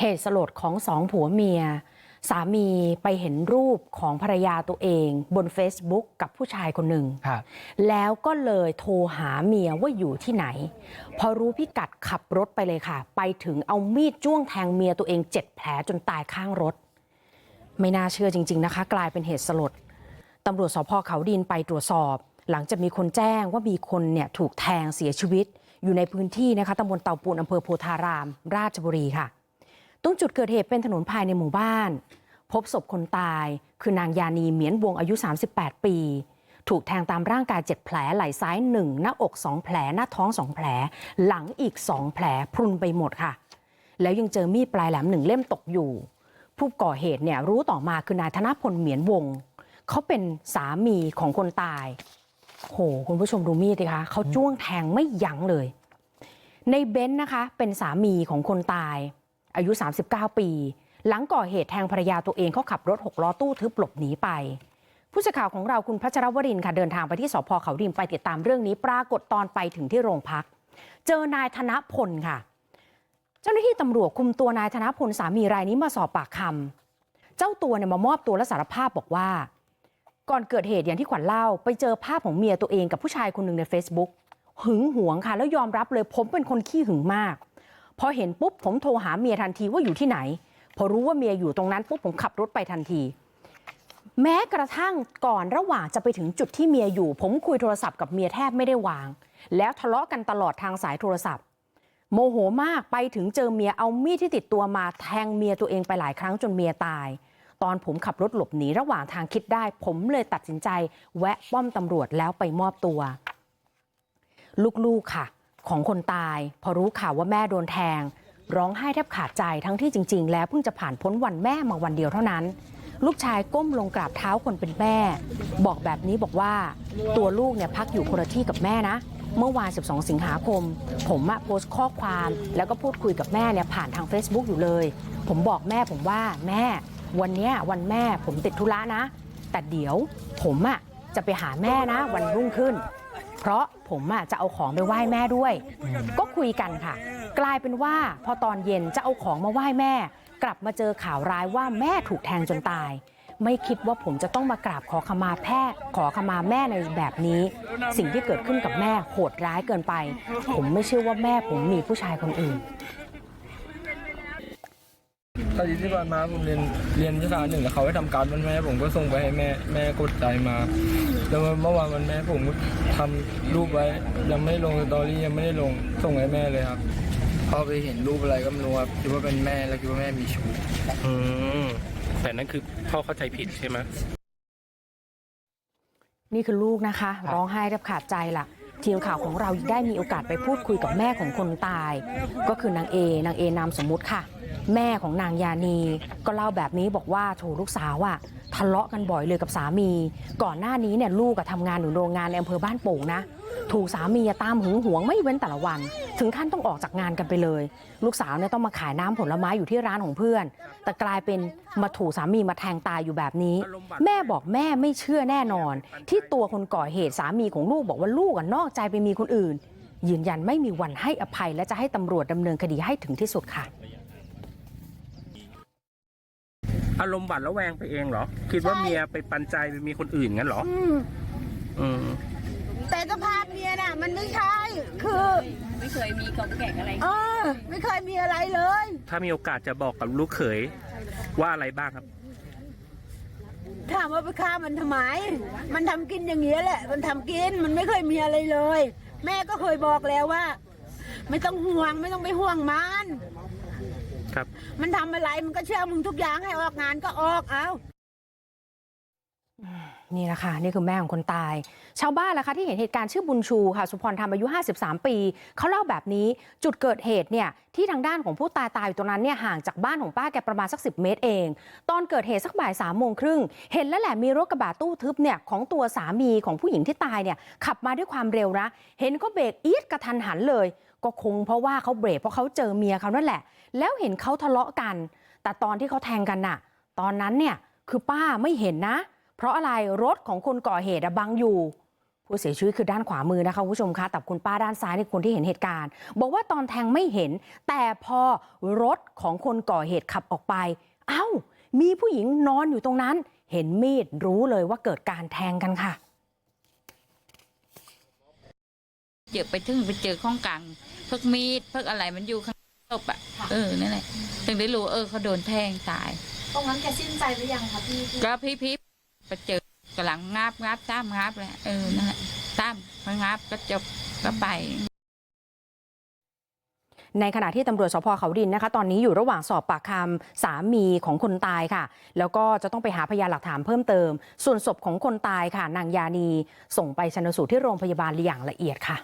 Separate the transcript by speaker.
Speaker 1: เหตุสลดของสองผัวเมีย สามีไปเห็นรูปของภรรยาตัวเองบน Facebook กับผู้ชายคนหนึ่ง
Speaker 2: ครับ
Speaker 1: แล้วก็เลยโทรหาเมียว่าอยู่ที่ไหน พอรู้พิกัดขับรถไปเลยค่ะ ไปถึงเอามีดจ้วงแทงเมียตัวเองเจ็ดแผลจนตายข้างรถ ไม่น่าเชื่อจริง ๆนะคะ กลายเป็นเหตุสลดตำรวจสพเขาดินไปตรวจสอบ หลังจากมีคนแจ้งว่ามีคนเนี่ยถูกแทงเสียชีวิต อยู่ในพื้นที่นะคะตำบลเตาปูนอำเภอโพธาราม ราชบุรีค่ะต รงจุดเกิดเหตุเป็นถนนภายในหมู่บ้าน พบศพคนตาย คือนางยานีเหมียนวงอายุ 38 ปี ถูกแทงตามร่างกาย7แผลไหล่ซ้าย1หน้าอก2แผล หน้าท้อง2แผล หลังอีก2แผลพรุนไปหมดค่ะ แล้วยังเจอมีดปลายแหลมหนึ่งเล่มตกอยู่ ผู้ก่อเหตุเนี่ยรู้ต่อมาคือนายธนพลเหมียนวงเขาเป็นสามีของคนตายโหคุณผู้ชมดูมีดดิคะเขาจ้วงแทงไม่ยั้งเลย ในเบนซ์นะคะ เป็นสามีของคนตาย อายุ39ปีหลังก่อเหตุแทงภรรยาตัวเองเขาขับรถหกล้อตู้ทึบหลบหนีไป ผู้สื่อข่าวของเราคุณพัชรวรินค่ะเดินทางไปที่สพเขาดินไปติดตามเรื่องนี้ปรากฏตอนไปถึงที่โรงพัก เจอนายธนพลค่ะ เจ้าหน้าที่ตำรวจคุมตัวนายธนพลสามีรายนี้มาสอบปากคำเจ้าตัวเนี่ยมามอบตัวและสารภาพบอกว่า ก่อนเกิดเหตุอย่างที่ขวัญเล่า ไปเจอภาพของเมียตัวเองกับผู้ชายคนหนึ่งใน Facebook หึงหวงค่ะแล้วยอมรับเลยผมเป็นคนขี้หึงมาก พอเห็นปุ๊บผมโทรหาเมียทันทีว่าอยู่ที่ไหนพอรู้ว่าเมียอยู่ตรงนั้นปุ๊บผมขับรถไปทันที แม้กระทั่งก่อนระหว่างจะไปถึงจุดที่เมียอยู่ ผมคุยโทรศัพท์กับเมียแทบไม่ได้วาง แล้วทะเลาะกันตลอดทางสายโทรศัพท์ โมโหมากไปถึงเจอเมียเอามีดที่ติดตัวมาแทงเมียตัวเองไปหลายครั้งจนเมียตาย ตอนผมขับรถหลบหนีระหว่างทางคิดได้ ผมเลยตัดสินใจ แวะป้อมตำรวจแล้วไปมอบตัว ลูกๆค่ะ ของคนตายพอรู้ข่าวว่าแม่โดนแทง ร้องไห้แทบขาดใจทั้งที่จริง ๆ แล้วเพิ่งจะผ่านพ้นวันแม่มาวันเดียวเท่านั้น ลูกชายก้มลงกราบเท้าคนเป็นแม่ บอกแบบนี้บอกว่าตัวลูกเนี่ยพักอยู่คนละที่กับแม่นะเมื่อวาน 12 สิงหาคม ผมโพสต์ข้อความ แล้วก็พูดคุยกับแม่เนี่ยผ่านทาง Facebook อยู่เลย ผมบอกแม่ผมว่าแม่ วันนี้วันแม่ผมติดธุระนะ แต่เดี๋ยวผมอะจะไปหาแม่นะวันรุ่งขึ้น เพราะ ผมอะจะเอาของไปไหว้แม่ด้วย ก็คุยกันค่ะ กลายเป็นว่าพอตอนเย็นจะเอาของมาไหว้แม่ กลับมาเจอข่าวร้ายว่าแม่ถูกแทงจนตาย ไม่คิดว่าผมจะต้องมากราบขอขมาแพทย์ขอขมาแม่ในแบบนี้ สิ่งที่เกิดขึ้นกับแม่โหดร้ายเกินไป ผมไม่เชื่อว่าแม่ผมมีผู้ชายคนอื่น
Speaker 3: ตอนที่ผ่านมาผมเรียนเรียนวิชาหนึ่งแล้วเขาให้ทำการวันแม่ผมก็ส่งไปให้แม่แม่กดใจมา แล้วเมื่อวานวันแม่ผมก็ทำรูปไว้ ยังไม่ลงสตอรี่ยังไม่ได้ลงส่งให้แม่เลยครับพอไปเห็นรูปอะไรก็ไม่รู้ครับคิดว่าเป็นแม่แล้วคิดว่าแม่มีชู้
Speaker 2: อืมแต่นั่นคือพ่อเข้าใจผิดใช่ไหม
Speaker 1: นี่คือลูกนะคะ ร้องไห้แทบขาดใจล่ะ ทีมข่าวของเราได้มีโอกาสไปพูดคุยกับแม่ของคนตาย ก็คือนางเอนางเอนามสมมุติค่ะ แม่ของนางยานีก็เล่าแบบนี้บอกว่าโถลูกสาวอะทะเลาะกันบ่อยเลยกับสามี ก่อนหน้านี้เนี่ยลูกอะทำงานอยู่โรงงานในอำเภอบ้านโป่งนะ ถูกสามีอะตามหึงหวงไม่เว้นแต่ละวัน ถึงขั้นต้องออกจากงานกันไปเลย ลูกสาวเนี่ยต้องมาขายน้ำผลไม้อยู่ที่ร้านของเพื่อน แต่กลายเป็นมาถูกสามีมาแทงตายอยู่แบบนี้ แม่บอกแม่ไม่เชื่อแน่นอน ที่ตัวคนก่อเหตุสามีของลูกบอกว่าลูกอะนอกใจไปมีคนอื่น ยืนยันไม่มีวันให้อภัย และจะให้ตำรวจดำเนินคดีให้ถึงที่สุดค่ะ
Speaker 2: อารมณ์หวาดระแวงไปเองเหรอ คิดว่าเมียไปปันใจไปมีคนอื่นงั้นเหรอ
Speaker 4: อืม
Speaker 2: อืม
Speaker 4: แต่สภาพเมียน่ะ มันไม่ใช่คือ
Speaker 5: ไม่เคยมีกองแก่งอะไร
Speaker 4: เออ ไม่เคยมีอะไรเลย
Speaker 2: ถ้ามีโอกาสจะบอกกับลูกเขยว่าอะไรบ้างครับ
Speaker 4: ถามว่าไปฆ่ามันทำไม มันทำกินอย่างนี้ยแหละ มันทำกิน มันไม่เคยมีอะไรเลย แม่ก็เคยบอกแล้วว่า ไม่ต้องห่วง ไม่ต้องไปห่วงมัน
Speaker 2: ครับ
Speaker 4: มันทำอะไรมันก็เชื่อมึงทุกอย่างให้ออกงานก็ออกเอา
Speaker 1: นี่แหละค่ะ นี่คือแม่ของคนตาย ชาวบ้านล่ะคะที่เห็นเหตุการณ์ชื่อบุญชูค่ะ สุพรธรรมอายุ 53 ปี เขาเล่าแบบนี้จุดเกิดเหตุเนี่ยที่ทางด้านของผู้ตายตายอยู่ตรงนั้นเนี่ยห่างจากบ้านของป้าแกประมาณสัก 10 เมตรเอง ตอนเกิดเหตุสักบ่ายสามโมงครึ่งเห็นแล้วแหละมีรถกระบะตู้ทึบเนี่ยของตัวสามีของผู้หญิงที่ตายเนี่ยขับมาด้วยความเร็วนะเห็นเขาเบรกอีดกระทันหันเลย ก็คงเพราะว่าเขาเบรกเพราะเขาเจอเมียเขานั่นแหละ แล้วเห็นเขาทะเลาะกัน แต่ตอนที่เขาแทงกันน่ะ ตอนนั้นเนี่ยคือป้าไม่เห็นนะ เพราะอะไรรถของคนก่อเหตุอะบังอยู่ผู้เสียชีวิตคือด้านขวามือนะคะคุณผู้ชมคะแต่คุณป้าด้านซ้ายนี่คนที่เห็นเหตุการณ์ บอกว่าตอนแทงไม่เห็น แต่พอรถของคนก่อเหตุขับออกไป เอ้า มีผู้หญิงนอนอยู่ตรงนั้น เห็นมีดรู้เลยว่าเกิดการแทงกันค่ะ
Speaker 6: เจอไปถึงไปเจอข้องกลางเพิกมีดเพิกอะไรมันอยู่ข้างศพอะเออนั่นแหละถึงได้รู้เออเขาโดนแทงตาย
Speaker 5: ตรงนั้นแกสิ้นใจหรือยังคะพี่
Speaker 6: ก็พี่พี่ ไปเจอกำลังงับงับตามงับเลยเออนั่นแหละตามพองับก็จบก็ไป
Speaker 1: ในขณะที่ตำรวจสพเขาดินนะคะ ตอนนี้อยู่ระหว่างสอบปากคำสามีของคนตายค่ะ แล้วก็จะต้องไปหาพยานหลักฐานเพิ่มเติม ส่วนศพของคนตายค่ะ นางยานีส่งไปชนสูตรที่โรงพยาบาลอย่างละเอียดค่ะ